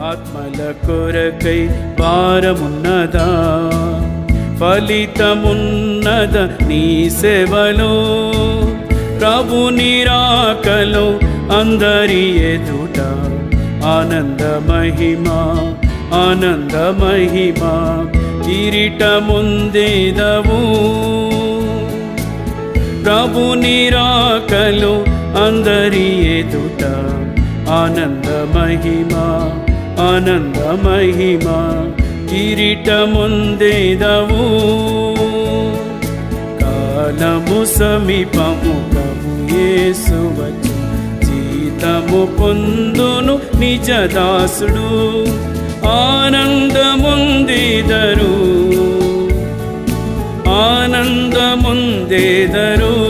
ఆత్మల కొరకై భారమున్నదా ఫలితమున్నద నీ సేవలో? ప్రభు నిరాకలో అందరి ఎదుట ఆనంద మహిమా ఆనంద మహిమా కిరీట ముందేదవు ప్రభు నిరాకలు అందరి ఎదుట ఆనంద మహిమా ఆనంద మహిమా కిరీటముందేదవు. కాలము సమీపము ప్రభు జీతము పొందును నిజదాసుడు. ఆనందముందేదరు ఆనందముందిదరు. ఆనందముందేదరు.